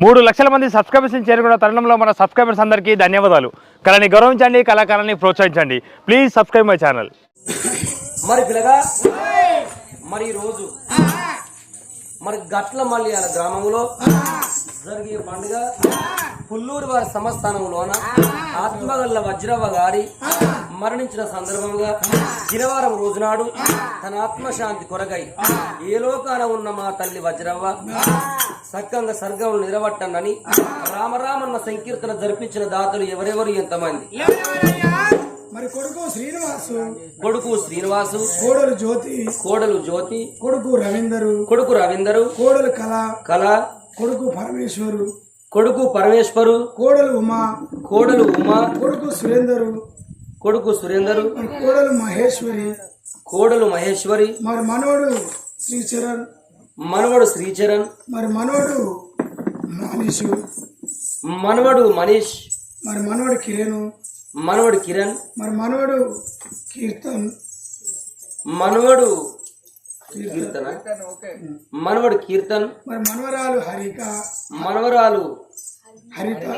మూడు లక్షల మంది సబ్స్క్రైబర్స్ని చేరుకున్న తరుణంలో మన సబ్స్క్రైబర్స్ అందరికీ ధన్యవాదాలు. కళని గౌరవించండి కళాకారాన్ని ప్రోత్సహించండి. ప్లీజ్ సబ్స్క్రైబ్ మై ఛానల్ మరి పిల్లగా మరి రోజు మరి గట్ల మళ్ళీ గ్రామంలో జరిగే పండుగ పుల్లూరు వారి సంస్థానంలోన ఆత్మగల్ల వజ్రవ్వ గారి మరణించిన సందర్భంగా దినవారం రోజునాడు తన ఆత్మశాంతి కొరకై ఏ లోకాన ఉన్న మా తల్లి వజ్రవ్వ సక్కంగా సర్గం నిలబట్టనని రామరామన్న సంకీర్తన జరిపించిన దాతలు ఎవరెవరు ఎంతమంది? మరి కొడుకు శ్రీనివాసు కొడుకు శ్రీనివాసు కోడలు జ్యోతి కోడలు జ్యోతి కొడుకు రవీందరు కొడుకు రవీందరు కోడలు కళ కళ కొడుకు పరమేశ్వరు కొడుకు పరమేశ్వరు. కోడలు ఉమా. కోడలు ఉమా. కొడుకు సురేందరు. కొడుకు సురేందరు. మరి కోడలు మహేశ్వరి. కోడలు మహేశ్వరి. మరి మనవడు శ్రీచరణ్. మనవడు శ్రీచరణ్. మరి మనవడు మానిషు మనవడు మనీష్. మరి మనవడు కిరణ్. మనవడు కిరణ్. మరి మనవడు కీర్తన్. మనవడు కీర్తన. మనవడు కీర్తన్. మరి మనవరాలు హరిక. మనవరాలు హరిత.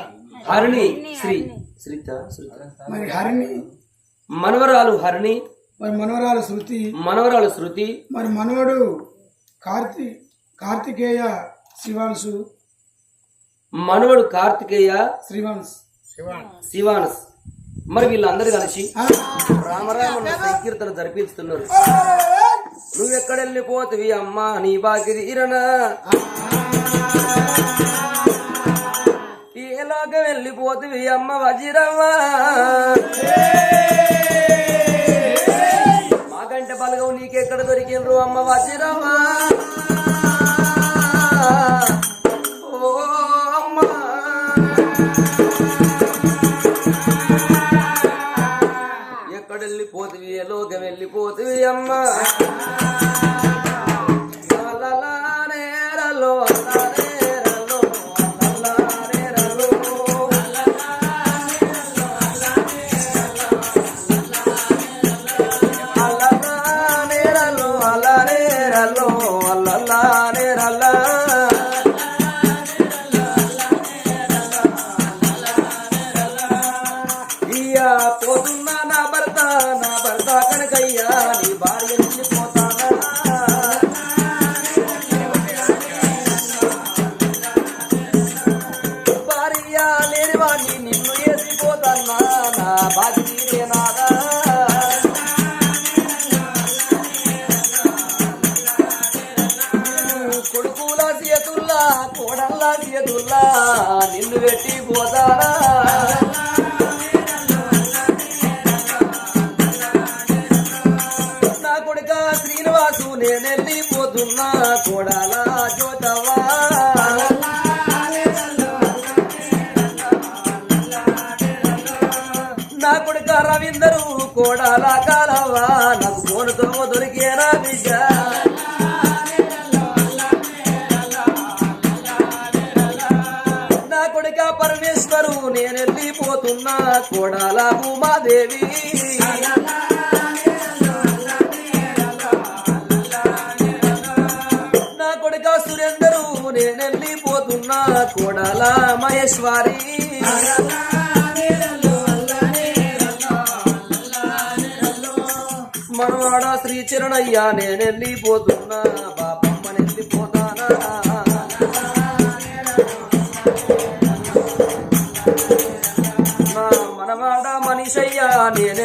హరిణి శ్రీ. శ్రీత శ్రీత. మరి హరిణి. మనవరాలు హరిణి. మరి మనవరాలు శృతి. మనవరాలు శృతి. మరి మనవడు కార్తి కార్తికేయ శివాంశు. మనవడు కార్తికేయ శ్రీవాంశ్. శివానస్ మరి వీళ్ళందరూ కలిసి ఆ, రామరామన్న సంకీర్తన జరిపిస్తున్నారు. నువ్వెక్కడెళ్ళిపోతువి అమ్మా? నీ బాకి తీరనా ఎలాగ వెళ్ళిపోతువి అమ్మ వజిరవ్వా? మాకంటే బలగవు నీకెక్కడ దొరికినరు అమ్మ వజిరవ్వా? లోకం వెళ్ళిపోతుంది అమ్మా. నేను వెళ్ళిపోతున్నా కోడాల నా కొడుక రవీందరు కోడాల కాలవా? నాకు ఫోన్తో దొరికేనా బిడ్డ? నా కొడుక పరమేశ్వరు నేను వెళ్ళిపోతున్నా కోడాల ఉమాదేవి. సురేందరు నేను వెళ్ళిపోతున్నా కోడాల మహేశ్వరి. మనవాడ శ్రీచరణయ్యా నేను వెళ్ళిపోతున్నా. బాబమ్మ వెళ్ళిపోతానా? నా మనవాడ మనిషయ్యా నేను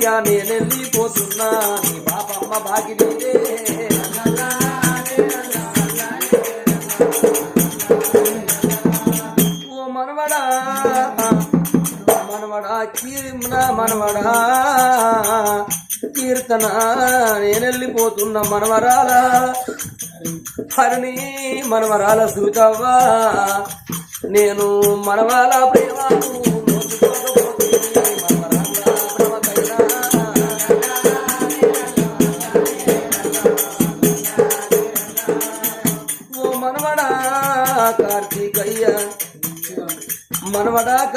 కీర్తనయ్యా నేను వెళ్ళిపోతున్నా. నీ బాబమ్మ బాగిలితే ఓ మనవడా మనవడా కీర్న మనవడా కీర్తన నేను వెళ్ళిపోతున్న మనవరాల. హరిణి మనవరాల సుతవ్వా నేను మనవాల ప్రేమను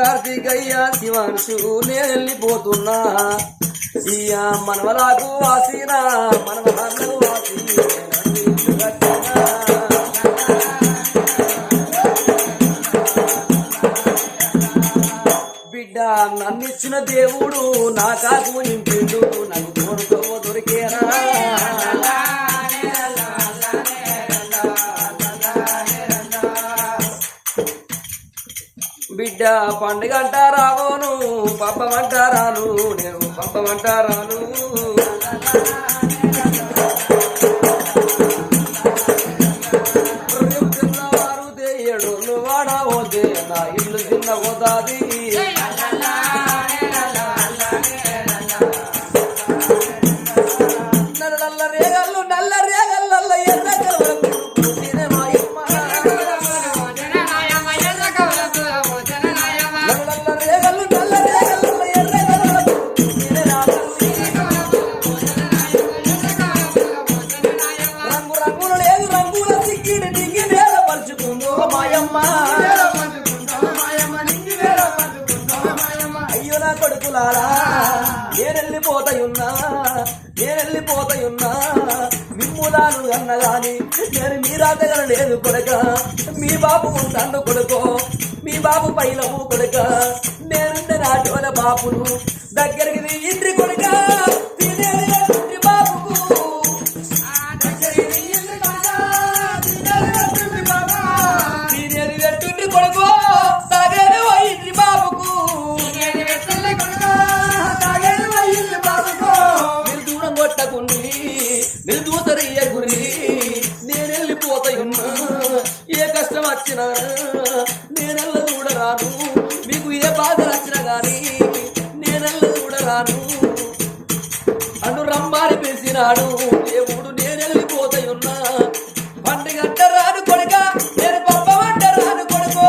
కార్తీకయ్య శివాంశు నేను వెళ్ళిపోతున్నా ఇయ్య మనవలాకు వాసినా మనవరాకు వాసి బిడ్డ నన్నిచ్చిన దేవుడు నా కాకు పండుగ అంటారాను పప్పమంటారాను నేను పప్పమంటారాను అంటారాను నేను మీ రాజగల లేదు కొడక. మీ బాబు నన్ను కొడుకో. మీ బాబు పైలము కొడక. నేనుండే నాటోల బాపును దగ్గరికి ఇంటి కొడుకు. పిలిచినాడు దేవుడు నేను వెళ్ళిపోతాయున్నా పండుగ రాను కొడుక నేను పంపమంట రాను కొడుకో.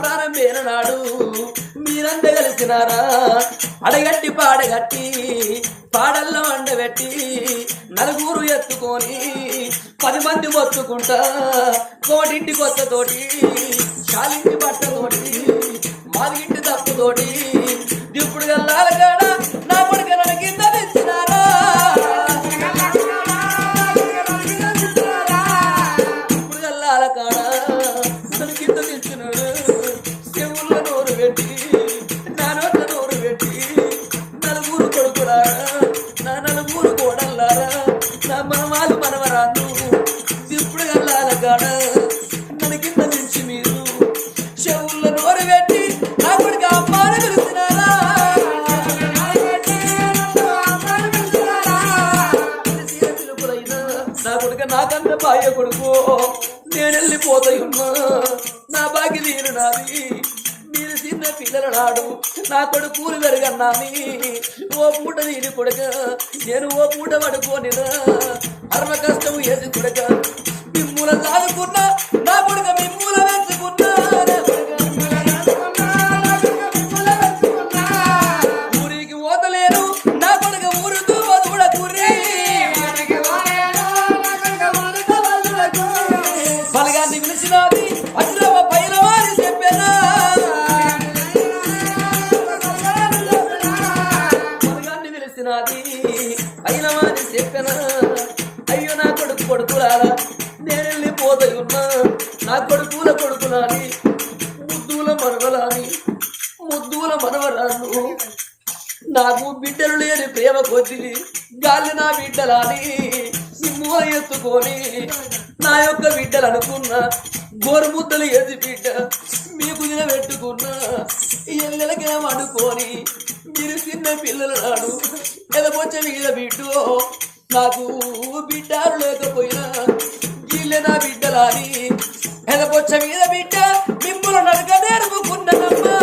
ప్రాణం పేరనాడు మీరంతా కలిసినారా? అడగట్టి పాడగట్టి పాడల్లో అండబెట్టి నలుగురు ఎత్తుకొని పది మంది మొత్తుకుంటా కోటింటి కొత్తతోటి చాలింటి బట్టతోటి మాదింటి తప్పుతోటి ఇప్పుడు వెళ్ళాలి కదా పోతాయమ్మా నా బాగి తీరు నాది. మీరు చిన్న పిల్లల నాడు నా కొడుకులు పెరగన్నాని ఓ పూట తీరి కొడక నేను ఓ పూట పడుకోనినా అర్మ కష్టం ఏది కొడక మిమ్మూల సాదుకున్నా నా కొడుక మిమ్మూల వచ్చి గాలి నా బిడ్డలాని మూల ఎత్తుకొని నా యొక్క బిడ్డలు అనుకున్నా గోరుముద్దలు ఎది బిడ్డ? మీకు పెట్టుకున్నా ఎల్లెలకేం అనుకొని మీరు చిన్న పిల్లలు నాడు ఎదపొచ్చే మీద బిడ్డు నాకు బిడ్డారు లేకపోయినా వీళ్ళే నా బిడ్డలాని ఎదపొచ్చ మీద బిడ్డ మిమ్మల్ని నడక నేర్పుకున్నానమ్మా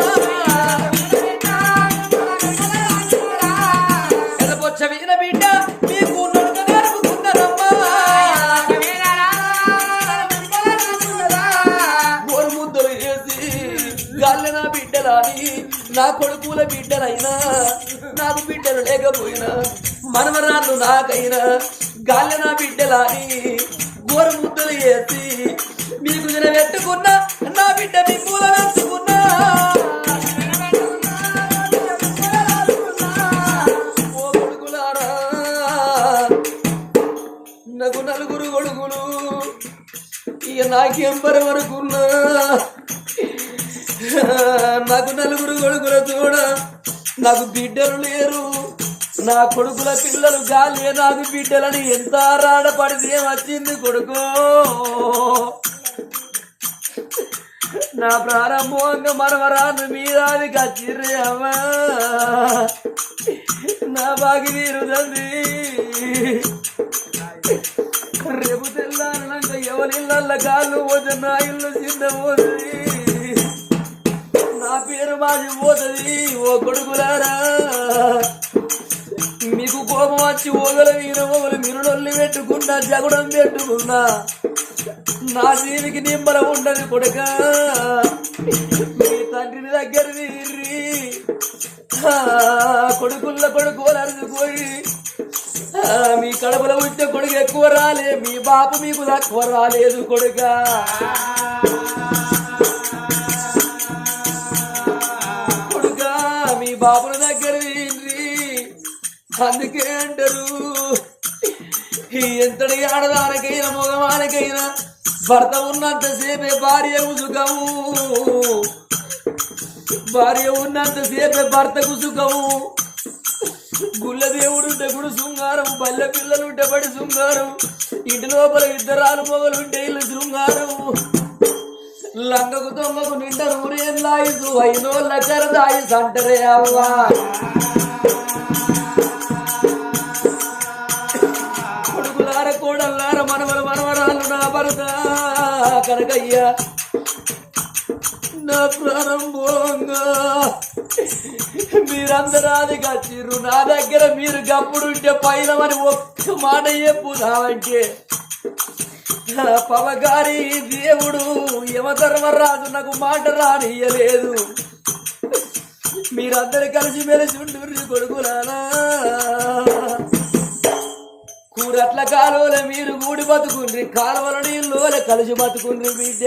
నా కొడుకుల బిడ్డలైనా నాకు బిడ్డలు లేకపోయినా మనమరాళ్ళు నాకైనా గాలి నా బిడ్డలాని గోర ముద్దలు వేసి మీకు నిలబెట్టుకున్నా నా బిడ్డ మీ పూల వేసుకున్నా నాకు నలుగురు కొడుకులు ఇక నాకేం పరవరకున్నా నాకు నలుగురు కొడుకుల చూడ నాకు బిడ్డలు లేరు. నా కొడుకుల పిల్లలు గాలి నాకు బిడ్డలని ఎంత రాడపడితే వచ్చింది కొడుకో? నా ప్రారంభంగా మరవరాను మీరాది కచ్చిర్రే అమ్మా. నా బాగి నీరు తండ్రి. రేపు తెల్లారనంక ఎవరిళ్ళ కాళ్ళు పోతే నా ఇల్లు చిన్న పోతుంది. నా పేరు మాది పోతుంది ఓ కొడుకులారా. మీకు కోపం వచ్చి ఓగల వీర ఓగలు మీరు నొల్లి పెట్టుకున్నా జగడం పెట్టుకున్నా. నా దీనికి నిమ్మల ఉండదు కొడుక. మీ తండ్రిని దగ్గర వీరి కొడుకుల కొడుకులు అరుచుకోయి మీ కడపలో ఉంటే కొడుకు ఎక్కువ రాలే మీ బాపు మీకు తక్కువ రాలేదు కొడుక. అందుకే అంటారు ఎంతటి ఆడదానికైనా మగవానికైనా భర్త ఉన్నంతసేపే భార్య సుఖము భార్య ఉన్నంతసేపే భర్తకు సుఖము గుళ్ళ దేవుడు గుడి శృంగారం బల్ల పిల్లలుంటే బడి శృంగారం ఇంటి లోపల ఇద్దరాలు మొగలుంటే ఇల్లు శృంగారం. లంగకు దొంగకు నిండ నూరేం లాయిసు అయినోళ్ళ కరదాయిస్ అంటరే అవ్వా. మనవరాలు నా కనకయ్య. నా ప్రారంభంగా మీరందరాది కచ్చిర్రు నా దగ్గర మీరు గప్పుడుంటే పైన మరి ఒక్క మాట చెప్పుదామంటే పవగారి దేవుడు యమధర్మరాజు నాకు మాట రానియలేదు మీరందరూ కలిసి మెలిసి ఉండు కొడుకులానా కూరట్ల కాలువల మీరు గూడి బతుకుండ్రి కాలువల నీళ్ళు కలిసి బతుకుండ్రి బిడ్డ.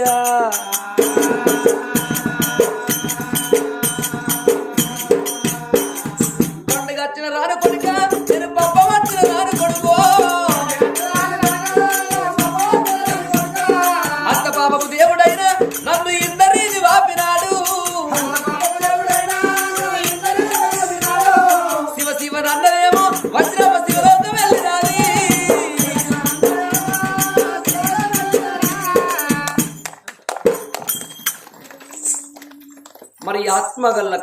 వచ్చిన రాను కొడుక నేను పప్ప వచ్చిన రాను కొడుకో. అత్త పాపకు దేవుడైన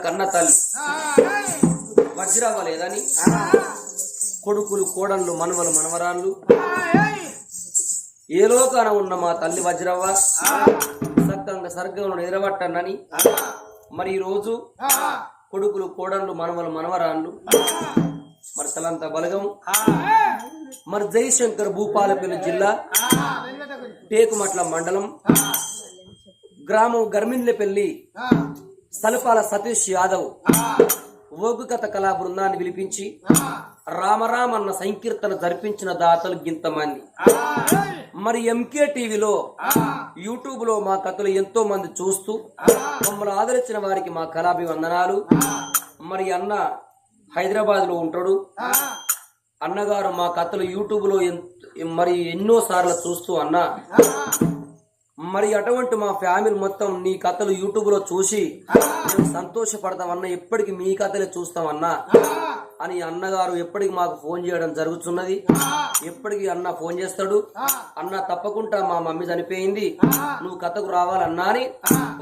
కన్న తల్లి. వజ్రావలేదని కొడుకులు కోడళ్ళు మనవలు మనవరాళ్ళు. ఏ లోకాన ఉన్న మా తల్లి వజ్రవ్వ? సక్కంగా సర్గంలో నిద్రపట్టండి మరి ఈ రోజు కొడుకులు కోడళ్ళు మనవలు మనవరాళ్ళు. మరి తలంత బలగం. మరి జయశంకర్ భూపాలపల్లి జిల్లా టేకుమట్ల మండలం గ్రామం గర్మిన్లపల్లి సలుపాల సతీష్ యాదవ్ ఓగు కథ కళా బృందాన్ని పిలిపించి రామరామ్ అన్న సంకీర్తన జరిపించిన దాతలు గింతమంది. మరి ఎంకే టీవీలో యూట్యూబ్లో మా కథలు ఎంతో మంది చూస్తూ మమ్మల్ని ఆదరించిన వారికి మా కళాభివందనాలు. మరి అన్న హైదరాబాద్లో ఉంటాడు. అన్నగారు మా కథలు యూట్యూబ్లో మరి ఎన్నో సార్లు చూస్తూ అన్న మరి అటువంటి మా ఫ్యామిలీ మొత్తం నీ కథలు యూట్యూబ్లో చూసి మేము సంతోషపడతామన్నా ఎప్పటికీ మీ కథలే చూస్తామన్నా అని అన్నగారు ఎప్పటికి మాకు ఫోన్ చేయడం జరుగుతున్నది. ఎప్పటికి అన్న ఫోన్ చేస్తాడు. అన్న తప్పకుండా మా మమ్మీ చనిపోయింది. నువ్వు కథకు రావాలన్నా అని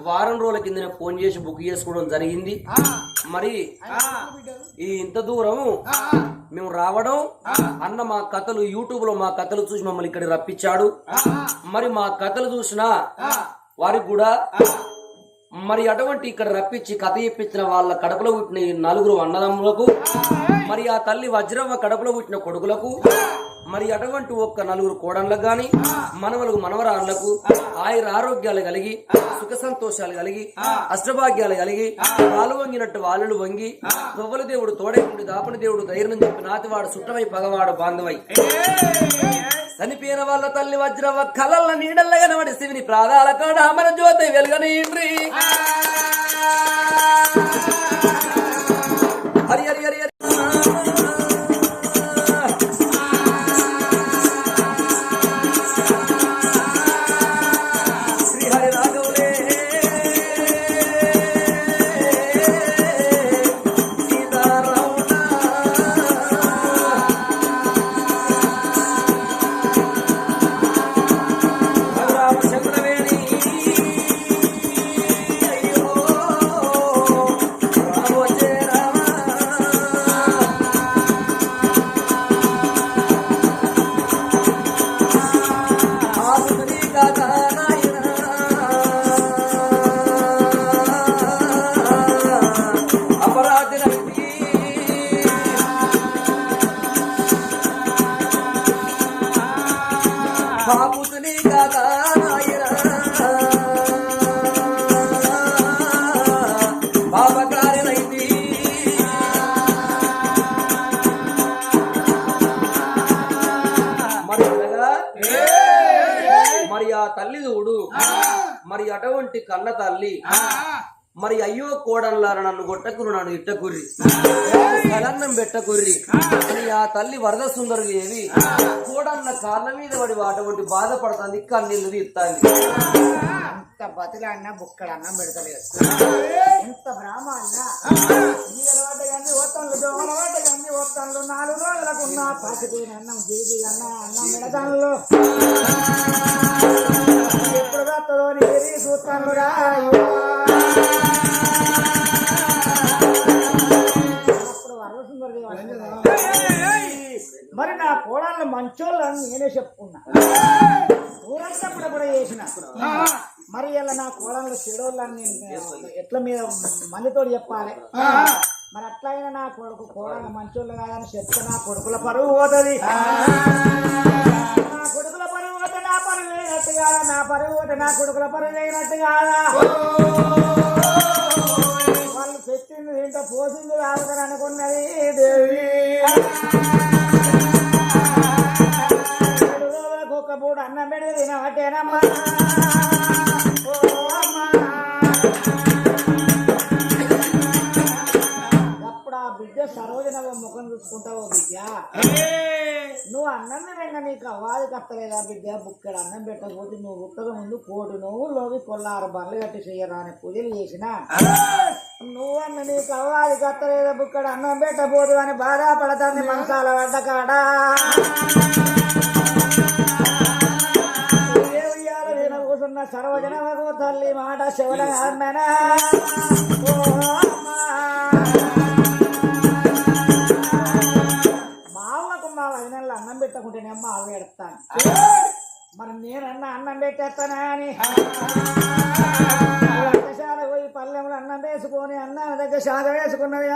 వారం రోజుల కిందనే ఫోన్ చేసి బుక్ చేసుకోవడం జరిగింది. మరి ఈ ఇంత దూరం మేము రావడం అన్న మా కథలు యూట్యూబ్లో మా కథలు చూసి మమ్మల్ని ఇక్కడ రప్పించాడు. మరి మా కథలు చూసిన వారికి కూడా మరి అటువంటి ఇక్కడ రప్పించి కథ చెప్పించిన వాళ్ళ కడపలో పుట్టిన నలుగురు అన్నదమ్ములకు మరి ఆ తల్లి వజ్రవ్వ కడపలో పుట్టిన కొడుకులకు మరి అటువంటి ఒక్క నలుగురు కోడళ్ళకు గాని మనవలకు మనవరాళ్ళకు ఆయుర ఆరోగ్యాలు కలిగి సుఖ సంతోషాలు కలిగి అష్టభాగ్యాలు కలిగి వాళ్ళు వంగినట్టు వాళ్ళు వంగి కొవ్వల దేవుడు తోడైకుండి దాపని దేవుడు ధైర్యం చెప్పి నాతివాడు సుట్టమై పగవాడు బాంధవై. చనిపోయిన వాళ్ళ తల్లి వజ్రవ కలల నీడల్ల కనబడి శివుని ప్రాదాల కాడ అమర జ్యోతి వెలుగనీండ్రి హరి హరి హరి. బాబుతుని కాకా నాయనా. మరి మరి ఆ తల్లి చూడు మరి అటువంటి కన్న తల్లి మరి అయ్యో కోడల్లార నన్ను కొట్టకురు నన్ను ఇట్టకుర్రి. కలన్నం పెట్టకుర్రి. అని ఆ తల్లి వరద సుందరు ఏవి కోడన్న కాళ్ళ మీద పడి అటువంటి బాధపడుతుంది కన్నీళ్ళు తీస్తాంది ఎంత బతిలాడినా బుక్కడన్నా పెడతలేదు. ఇంత బ్రాహ్మ అన్నా అలవాటు కానీ ఓతన్లు దోమల కానీ ఓతన్లు నాలుగు రోజులకు ఉన్న అన్నం జీవి అన్న అన్నం పెడతాను ఎప్పుడు చూస్తాను కోడళ్ళు మంచోళ్ళని నేనే చెప్పుకున్నా. ఊరంతా కూడా చేసిన. మరి ఇలా నా కోడళ్ళు చెడోళ్ళని నేను ఎట్లా మీద మందితో చెప్పాలి? మరి అట్లయినా నా కొడుకు కోడలు మంచోళ్ళు కాదని చెప్తే నా కొడుకుల పరువు పోతుంది. నా కొడుకుల పరువు పోతే నా పరువు లేనట్టు కాదా? నా పరువు పోతే నా కొడుకుల పరువు లేనట్టు కాదా? వాళ్ళు పెట్టింది ఏంటో పోసింది రావుతారు అనుకున్నది దేవి. రోజులకు అన్నం పెడితే తినవటేనమ్మా అప్పుడు ఆ బిడ్డ సరోజనవ ముఖం చూసుకుంటావు బిడ్డ? నువ్వు అన్నం తినగా నీకు అవాది కట్టలేదా బిడ్డ? బుక్కడ అన్నం పెట్టకపోతే నువ్వు బుక్కగా ముందు కోటి నువ్వులోకి కొల్లారు బర్రెలు కట్టి చెయ్యరా అని పూజలు చేసినా? నువ్వు అన్న నీకు అవ్వాలి కట్టలేదా బుక్కడ అన్నం పెట్టబోదు అని బాధపడతాన్ని మనసాల పడ్డ కాడా కూసున్న సర్వజన తల్లి మాట శివల అమ్మనా ఓ మా వదినల్లో అన్నం పెట్టకుంటేనే అమ్మ అవి ఎడతాను మరి నేనన్న అన్నం పెట్టేస్తానా అని? అర్థశాల పోయి పల్లెంలో అన్నం వేసుకొని అన్నం దగ్గర శాఖ వేసుకున్నది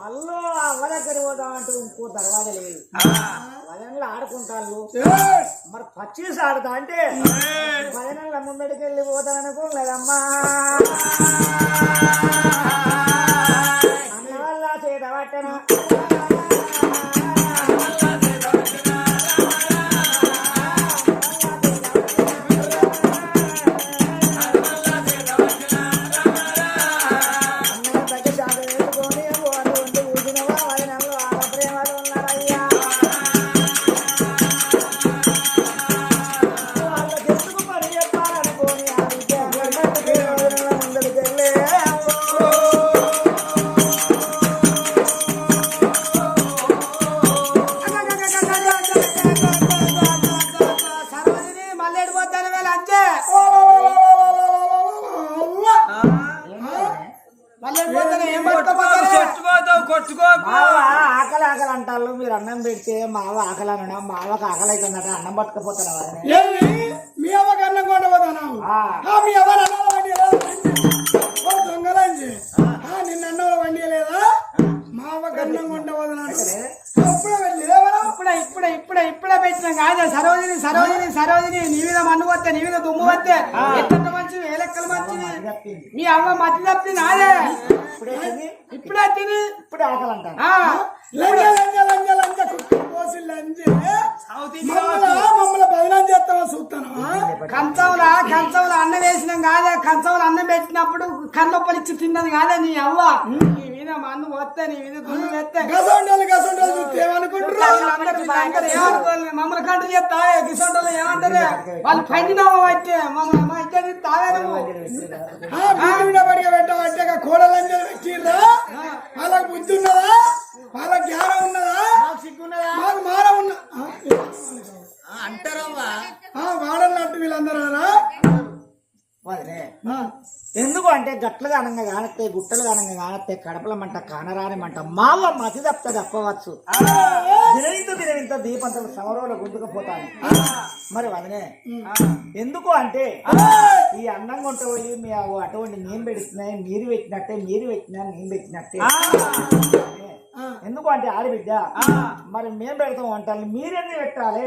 మళ్ళీ అవ్వ దగ్గర పోదామంటూ ఇంకో దర్వాజ లేదు. వదనలు ఆడుకుంటారు మరి పచ్చీస్ ఆడతా అంటే? వదనల ముందడికి వెళ్ళి పోతా అన్నం పట్టుకపోతాను వాళ్ళని ఏమి మీ అవ్వ కన్నం కొండపోతాను ఆ. మీ అవ్వ అన్నంలో వండి నిన్న అన్నంలో వండి లేదా? మా అవ్వ కన్నం కొండపోతున్నాడు ఇప్పుడే ఇప్పుడే ఇప్పుడే ఇప్పుడే పెట్టిన. కాదు సరోజిని సరోజిని సరోజిని నీ మీద మన్ను వస్తే నీ మీద దుమ్ము వస్తే ఎట్లా మంచివి ఏ లెక్కలు తప్పింది మీ అవ్వ మతి తప్పి నాదే. ఇప్పుడే తిని. ఇప్పుడే తిని. ఇప్పుడే ఆకలి అంటాను ఆ, లంజ లంజ లంజ లంజ కుక్క పోసి లంజే. కంచంలా కంచంలో అన్నం వేసినాం కాదే కంచంలో అన్నం పెట్టినప్పుడు కన్నొప్పలు ఇచ్చి తిన్నది కాదే నీ అవ్వ. నీ మీద మందు పోతే నీ మీద దున్ను వేస్తే. గసండాలు గసండాలు చూస్తే ఏమనుకోవాలి? మమ్మల్ని కంటే చెప్తావే గిసంటోళ్ళు ఏమంటారు? వాళ్ళు పండినామో అయితే మమ్మల్ని ఇద్దరు మీద పడిగా పెట్టబట్టే కోడ లంజలు పెట్టిర్రా? వాళ్ళకి బుద్ధి ఉన్నదా? వాళ్ళకి జ్ఞానం ఉన్నదా? సిగ్గున్నదా మాకు మారం ఉన్న అంటారవ్వా? వీళ్ళందరూ వదిలే. ఎందుకు అంటే గట్లు గానంగా కానత్తే గుట్టలు గానంగా కానత్తే కడపల మంట కానరాని మంట మావ మతి తప్ప తప్పవచ్చు దినవింత దినవింత దీపంతలు సమరంలో గుంజుకుపోతాను మరి వదిలే ఎందుకు అంటే ఈ అన్నం కొంట పోయి మీ అటువంటి నేను పెడుతున్నాయి మీరు పెట్టినట్టే మీరు పెట్టినా నేను పెట్టినట్టే. ఎందుకు అంటే ఆడబిడ్డ మరి మేము పెడతాం వంటలు మీరెన్ని పెట్టాలి?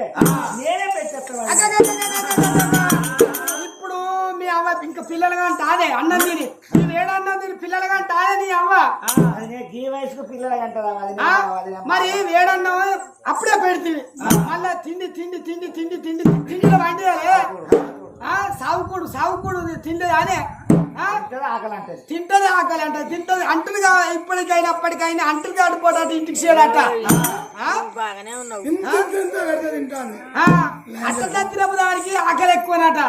నేనే పెట్టేస్తాను ఇప్పుడు మీ అవ్వ ఇంకా పిల్లలుగా తాదే అన్నం తిని. నేను ఏడన్నం తిని పిల్లలుగా తాదే నీ అవ్వ? గీ వయసుకు పిల్లలు అంటారా మరి వేడన్నం అప్పుడే పెడుతుంది. మళ్ళా తిండి తిండి తిండి తిండి తిండి తిండిలో ఆ సావుకుడు సావుకుడు తిండి అదే తింటది ఆకలి అంట తింటది. అంటులుగా ఇప్పటికైనా అప్పటికైనా అంటులు కాడిపోతాడు ఇంటికి చేయడట అట్ట చచ్చినప్పుడు దానికి ఆకలి ఎక్కువనట?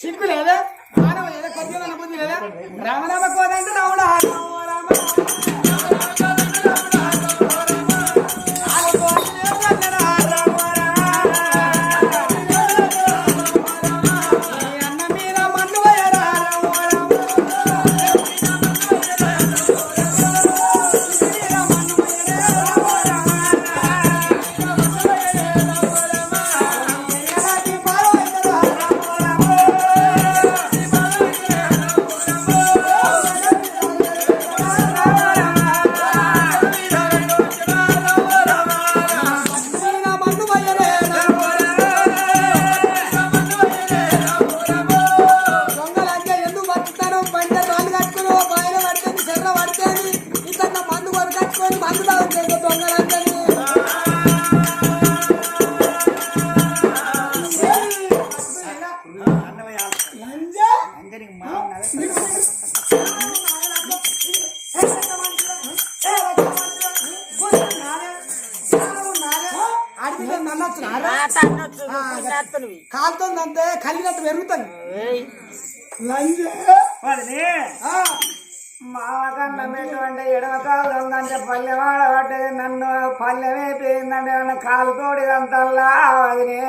సిగ్గు లేదా? మానవ లేదా? కొద్దిగా అనుభూతి లేదా? రామరామ కోదంటే రాముడు. రామ. మెటువంటి ఎడమ కాలు ఉందంటే పల్లె వాడబడ్డది నన్ను పల్లెమే పోయిందంటే నన్ను కాలు తోడిదంతల్లా వదిలే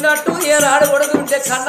ఉన్నట్టు ఏ రాడు కొడుకుంటే కన్న